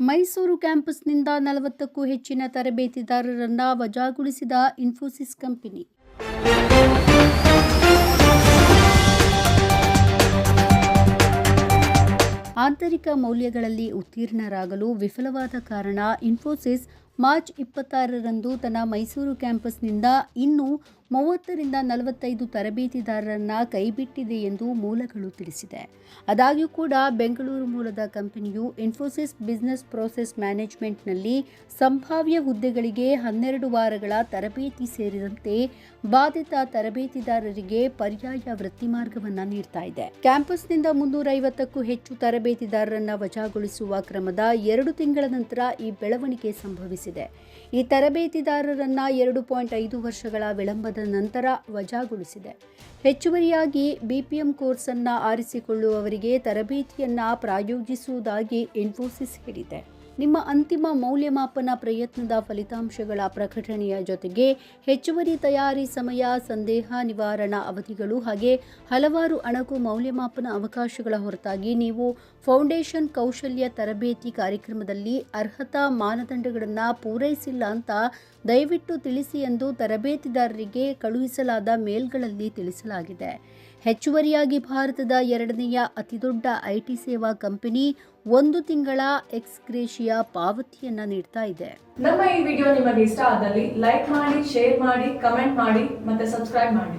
ಮೈಸೂರು ಕ್ಯಾಂಪಸ್ನಿಂದ ನಲವತ್ತಕ್ಕೂ ಹೆಚ್ಚಿನ ತರಬೇತಿದಾರರನ್ನ ವಜಾಗೊಳಿಸಿದ ಇನ್ಫೋಸಿಸ್ ಕಂಪನಿ. ಆಂತರಿಕ ಮೌಲ್ಯಗಳಲ್ಲಿ ಉತ್ತೀರ್ಣರಾಗಲು ವಿಫಲವಾದ ಕಾರಣ ಇನ್ಫೋಸಿಸ್ ಮಾರ್ಚ್ ಇಪ್ಪತ್ತಾರರಂದು ತನ್ನ ಮೈಸೂರು ಕ್ಯಾಂಪಸ್ನಿಂದ ಇನ್ನೂ ಮೂವತ್ತರಿಂದ ನಲವತ್ತೈದು ತರಬೇತಿದಾರರನ್ನು ಕೈಬಿಟ್ಟಿದೆ ಎಂದು ಮೂಲಗಳು ತಿಳಿಸಿದೆ. ಆದಾಗ್ಯೂ ಕೂಡ ಬೆಂಗಳೂರು ಮೂಲದ ಕಂಪನಿಯು ಇನ್ಫೋಸಿಸ್ ಬಿಸ್ನೆಸ್ ಪ್ರೋಸೆಸ್ ಮ್ಯಾನೇಜ್ಮೆಂಟ್ನಲ್ಲಿ ಸಂಭಾವ್ಯ ಹುದ್ದೆಗಳಿಗೆ ಹನ್ನೆರಡು ವಾರಗಳ ತರಬೇತಿ ಸೇರಿದಂತೆ ಬಾಧಿತ ತರಬೇತಿದಾರರಿಗೆ ಪರ್ಯಾಯ ವೃತ್ತಿ ಮಾರ್ಗವನ್ನು ನೀಡ್ತಾ ಇದೆ. ಕ್ಯಾಂಪಸ್ನಿಂದ ಮುನ್ನೂರ ಐವತ್ತಕ್ಕೂ ಹೆಚ್ಚು ತರಬೇತಿದಾರರನ್ನು ವಜಾಗೊಳಿಸುವ ಕ್ರಮದ ಎರಡು ತಿಂಗಳ ನಂತರ ಈ ಬೆಳವಣಿಗೆ ಸಂಭವಿಸಿದೆ. ಈ ತರಬೇತಿದಾರರನ್ನು ಎರಡು ಪಾಯಿಂಟ್ ಐದು ವರ್ಷಗಳ ವಿಳಂಬದ ನಂತರ ವಜಾಗೊಳಿಸಿದೆ. ಹೆಚ್ಚುವರಿಯಾಗಿ ಬಿಪಿಎಂ ಕೋರ್ಸನ್ನು ಆರಿಸಿಕೊಳ್ಳುವವರಿಗೆ ತರಬೇತಿಯನ್ನ ಪ್ರಾಯೋಜಿಸುವುದಾಗಿ ಇನ್ಫೋಸಿಸ್ ಹೇಳಿದೆ. ನಿಮ್ಮ ಅಂತಿಮ ಮೌಲ್ಯಮಾಪನ ಪ್ರಯತ್ನದ ಫಲಿತಾಂಶಗಳ ಪ್ರಕಟಣೆಯ ಜೊತೆಗೆ ಹೆಚ್ಚುವರಿ ತಯಾರಿ ಸಮಯ, ಸಂದೇಹ ನಿವಾರಣಾ ಅವಧಿಗಳು ಹಾಗೆ ಹಲವಾರು ಅಣಕು ಮೌಲ್ಯಮಾಪನ ಅವಕಾಶಗಳ ಹೊರತಾಗಿ ನೀವು ಫೌಂಡೇಶನ್ ಕೌಶಲ್ಯ ತರಬೇತಿ ಕಾರ್ಯಕ್ರಮದಲ್ಲಿ ಅರ್ಹತಾ ಮಾನದಂಡಗಳನ್ನು ಪೂರೈಸಿಲ್ಲ ಅಂತ ದಯವಿಟ್ಟು ತಿಳಿಸಿ ಎಂದು ತರಬೇತಿದಾರರಿಗೆ ಕಳುಹಿಸಲಾದ ಮೇಲ್ಗಳಲ್ಲಿ ತಿಳಿಸಲಾಗಿದೆ. ಹೆಚ್ಚುವರಿಯಾಗಿ ಭಾರತದ ಎರಡನೆಯ ಅತಿದೊಡ್ಡ ಐಟಿ ಸೇವಾ ಕಂಪನಿ ಒಂದು ತಿಂಗಳ ಎಕ್ಸ್ಕ್ರೇಷಿಯ ಪಾವತಿಯನ್ನ ನೀಡ್ತಾ ಇದೆ. ನಮ್ಮ ಈ ವಿಡಿಯೋ ನಿಮಗೆ ಇಷ್ಟ ಆದಲ್ಲಿ ಲೈಕ್ ಮಾಡಿ, ಶೇರ್ ಮಾಡಿ, ಕಮೆಂಟ್ ಮಾಡಿ ಮತ್ತೆ ಸಬ್ಸ್ಕ್ರೈಬ್ ಮಾಡಿ.